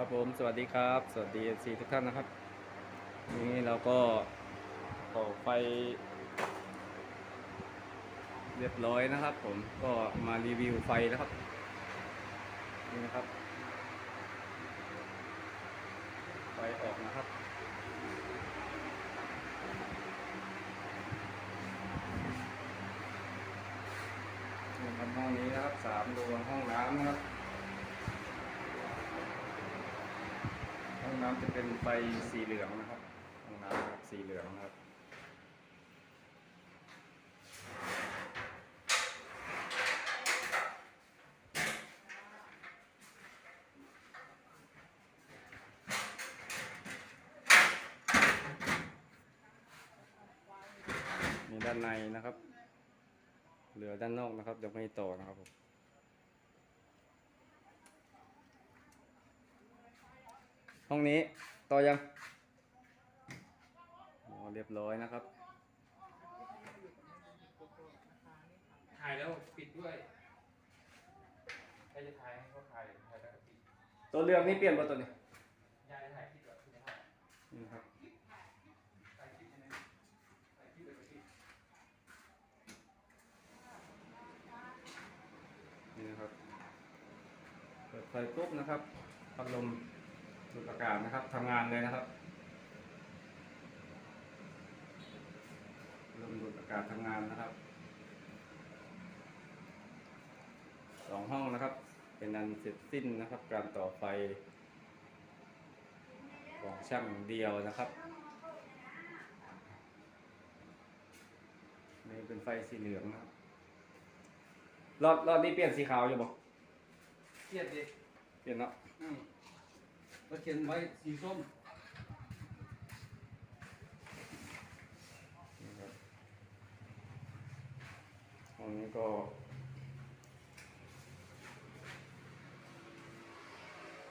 ครับผมสวัสดีครับ สวัสดี FC ทุกท่านนะครับ นี่เราก็ต่อไฟ เรียบร้อยนะครับ ผมก็มารีวิวไฟนะครับ นี่นะครับ ไฟออกนะครับนี่ครับห้องนี้นะครับสามดวงห้องน้ำนะครับ ห้อง น้ำจะเป็นไฟสีเหลืองนะครับห้องน้ำครับสีเหลืองนะครับ นี่ด้านในนะครับ เหลือด้านนอกนะครับยังไม่ต่อนะครับผม ห้องนี้ต่อยังอ๋อเรียบร้อยนะครับ ถ่ายแล้วปิดด้วยใครจะถ่ายให้เขาถ่ายถ่ายแล้วก็ปิดตัวเรืองนี่เปลี่ยนป่ะตัวนี้ยายถ่ายคลิปแบบคุณภาพนี่นะครับ ถ่ายคลิปยังไงถ่ายคลิปแบบนี้นี่นะครับ เปิดไฟปุ๊บนะครับพัดลม ดูดอากาศนะครับทำงานเลยนะครับพัดลมดูดอากาศทำงานนะครับสองห้องนะครับ เป็นอันเสร็จสิ้นนะครับ การต่อไฟ ของช่างเดียวนะครับนี่เป็นไฟสีเหลืองนะครับรอดรอดนี้เปลี่ยนสีขาวอยู่บ่เครียดดิเปลี่ยนเนาะ อืมแล้วเขียนไว้สีส้มนี่ครับห้องนี้ก็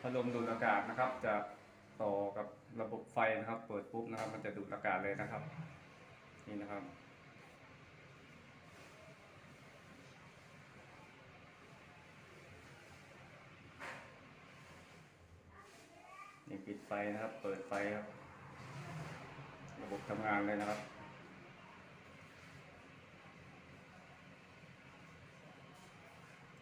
พัดลมดูดอากาศนะครับ จะต่อกับระบบไฟนะครับ เปิดปุ๊บนะครับ มันจะดูดอากาศเลยนะครับ นี่นะครับ นี่ปิดไฟนะครับ เปิดไฟครับ ระบบทำงานเลยนะครับ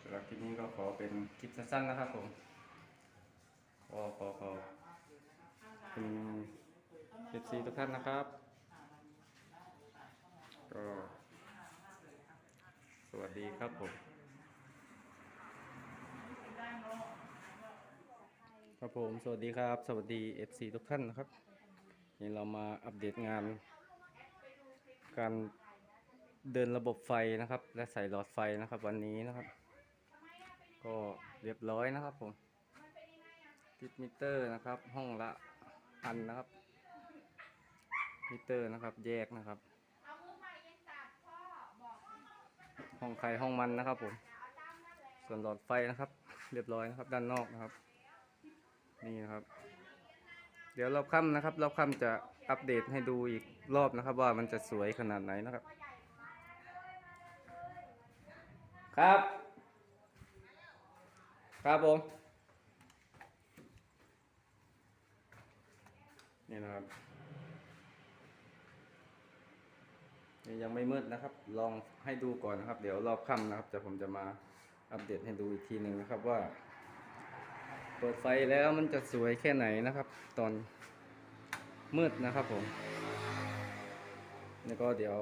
สำหรับคลิปนี้ก็ขอเป็นคลิปสั้นๆนะครับผมก็ขอขอคุณเอฟซีทุกท่านนะครับ ก็ สวัสดีครับผม ครับผม สวัสดีครับ สวัสดี FC ทุกท่านนะครับนี่เรามาอัปเดตงาน การเดินระบบไฟนะครับ และใส่หลอดไฟนะครับ วันนี้นะครับ ก็เรียบร้อยนะครับผมติดมิเตอร์นะครับ ห้องละพันนะครับ มิเตอร์นะครับ แยกนะครับ ห้องใครห้องมันนะครับผม ส่วนหลอดไฟนะครับ เรียบร้อยนะครับ ด้านนอกนะครับ นี่นะครับ เดี๋ยวรอบค่ำนะครับรอบค่ำจะอัปเดตให้ดูอีกรอบนะครับ ว่ามันจะสวยขนาดไหนนะครับ ครับ ครับผมนี่นะครับนี่ยังไม่มืดนะครับ ลองให้ดูก่อนนะครับ เดี๋ยวรอบค่ำนะครับจะผมจะมาอัปเดตให้ดูอีกทีหนึ่งนะครับว่า เปิดไฟแล้วมันจะสวยแค่ไหนนะครับ ตอนมืดนะครับผม แล้วก็เดี๋ยว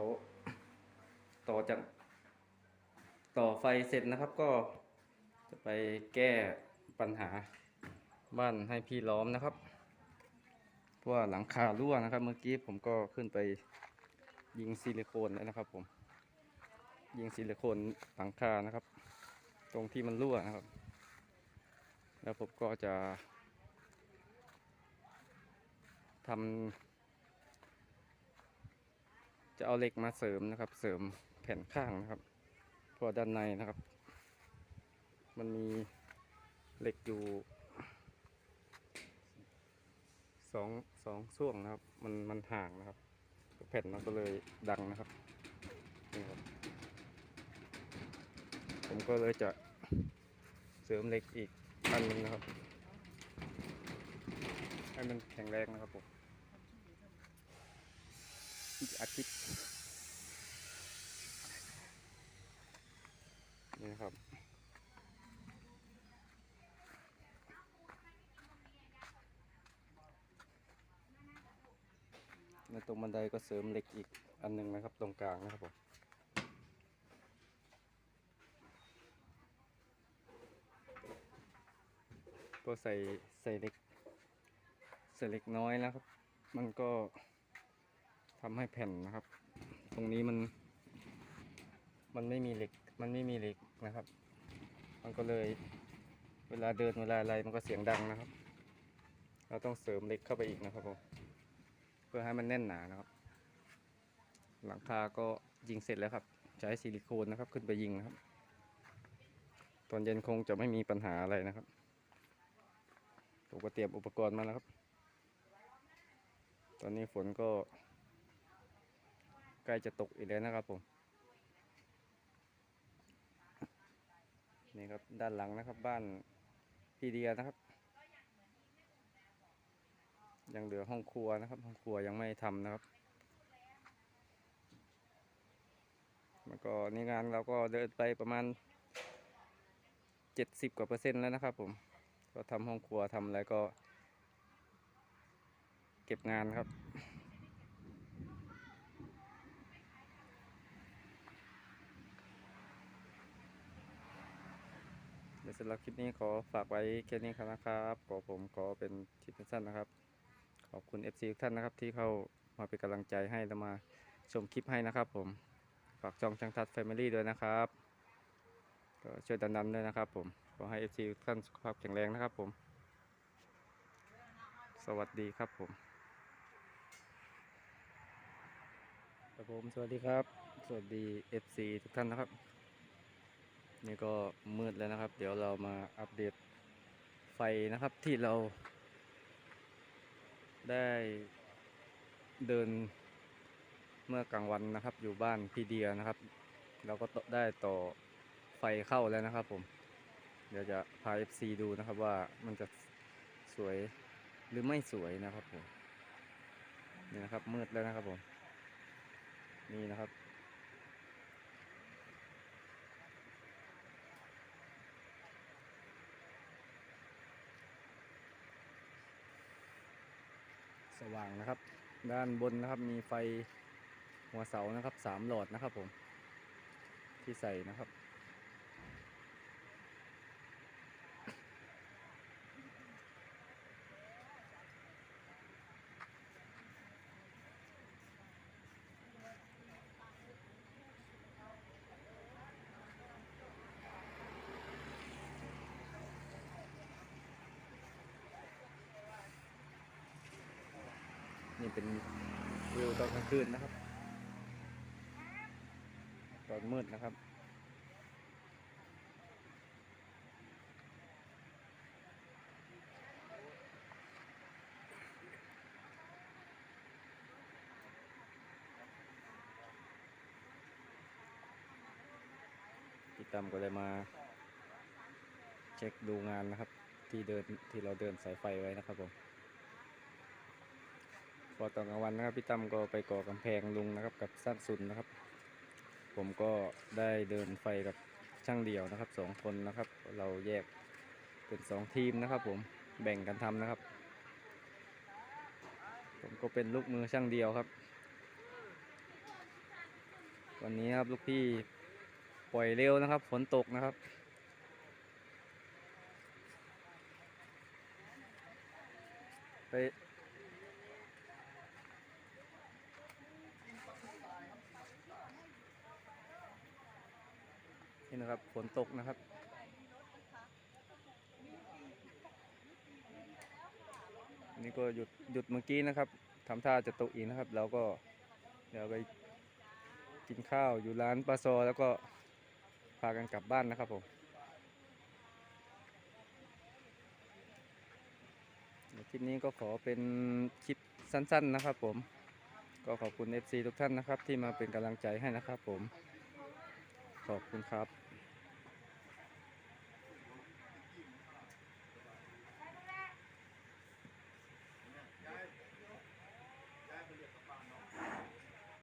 ต่อจาก ต่อไฟเสร็จนะครับก็จะไปแก้ปัญหาบ้านให้พี่ล้อมนะครับเพราะว่าหลังคารั่วนะครับ เมื่อกี้ผมก็ขึ้นไปยิงซิลิโคนแล้วนะครับ ผม ยิงซิลิโคนหลังคานะครับ ตรงที่มันรั่วนะครับ แล้วผมก็จะทำจะเอาเหล็กมาเสริมนะครับ เสริมแผ่นข้างนะครับเพราะด้านในนะครับ มันมีเหล็กอยู่สองสองส่วงนะครับ มันมันห่างนะครับแผ่นมันก็เลยดังนะครับนี่ครับ ผมก็เลยจะเสริมเหล็กอีก อันนึงนะครับ ให้มันแข็งแรงนะครับผมอีกอาทิตย์นี่นะครับในตรงบันไดก็เสริมเหล็กอีกอันหนึ่งนะครับ ตรงกลางนะครับผม ก็ใส่ใส่เหล็กใส่เหล็กน้อยนะครับ มันก็ทำให้แผ่นนะครับ ตรงนี้มัน มันไม่มีเหล็ก มันไม่มีเหล็กนะครับ มันก็เลยเวลาเดินเวลาอะไรมันก็เสียงดังนะครับ เราต้องเสริมเหล็กเข้าไปอีกนะครับผมเพื่อให้มันแน่นหนานะครับ หลังคาก็ยิงเสร็จแล้วครับ ใช้ซิลิโคนนะครับ ขึ้นไปยิงนะครับ ตอนเย็นคงจะไม่มีปัญหาอะไรนะครับ ผมก็เตรียมอุปกรณ์มาแล้วครับ ตอนนี้ฝนก็ใกล้จะตกอีกแล้วนะครับผม นี่ครับด้านหลังนะครับบ้านพี่เดียนะครับ ยังเหลือห้องครัวนะครับ ห้องครัวยังไม่ทำนะครับแล้วก็นี่งานเราก็เดินไปประมาณเจ็ดสิบกว่าเปอร์เซ็นต์แล้วนะครับผม ก็ทำห้องครัวทำอะไรก็ เก็บงานครับ เดี๋ยวสำหรับคลิปนี้ขอฝากไว้แค่นี้ครับนะครับขอผมขอเป็นคลิปสั้นๆนะครับ ขอบคุณ FC ทุกท่านนะครับที่เข้ามาเป็นกำลังใจให้และมาชมคลิปให้นะครับผม ฝากจองช่างทัดแฟมิลี่ด้วยนะครับ ก็ช่วยดันๆด้วยนะครับผม ขอให้ FC ทุกท่านสุขภาพแข็งแรงนะครับผม สวัสดีครับผมครับผมสวัสดีครับ สวัสดี FC ทุกท่านนะครับ นี่ก็มืดแล้วนะครับ เดี๋ยวเรามาอัปเดตไฟนะครับที่เรา ได้เดินเมื่อกลางวันนะครับ อยู่บ้านพี่เดียนะครับ เราก็ได้ต่อ ฟเข้าแล้วนะครับผม เดี๋ยวจะพา FC ดูนะครับว่ามันจะสวยหรือไม่สวยนะครับผม นี่นะครับมืดแล้วนะครับผม นี่นะครับ สว่างนะครับ ด้านบนนะครับมีไฟหัวเสานะครับสามหลอดนะครับผม ที่ใส่นะครับ นี่เป็นวิวตอนกลางคืนนะครับ ตอนมืดนะครับพี่ตั้มก็เลยมา เช็คดูงานนะครับ ที่เดินที่เราเดินสายไฟไว้นะครับผม พอตอนกลางวันนะครับพี่ตั้มก็ไปก่อกำแพงลุงนะครับกับสร้างสุนนะครับ ผมก็ได้เดินไฟกับช่างเดี่ยวนะครับสองคนนะครับ เราแยกเป็นสองทีมนะครับ ผมแบ่งกันทำนะครับ ผมก็เป็นลูกมือช่างเดียวครับ วันนี้ครับลูกพี่ปล่อยเร็วนะครับ ฝนตกนะครับไป นี่นะครับฝนตกนะครับ นี่ก็หยุดหยุดเมื่อกี้นะครับทำท่าจะตกอีกนะครับเราก็เดี๋ยวไปกินข้าวอยู่ร้านปลาซอแล้วก็พากันกลับบ้านนะครับผมคลิปนี้ก็ขอเป็นคลิปสั้น ๆ นะครับผม ก็ขอบคุณ FC ทุกท่านนะครับ ที่มาเป็นกำลังใจให้นะครับผม ขอบคุณครับ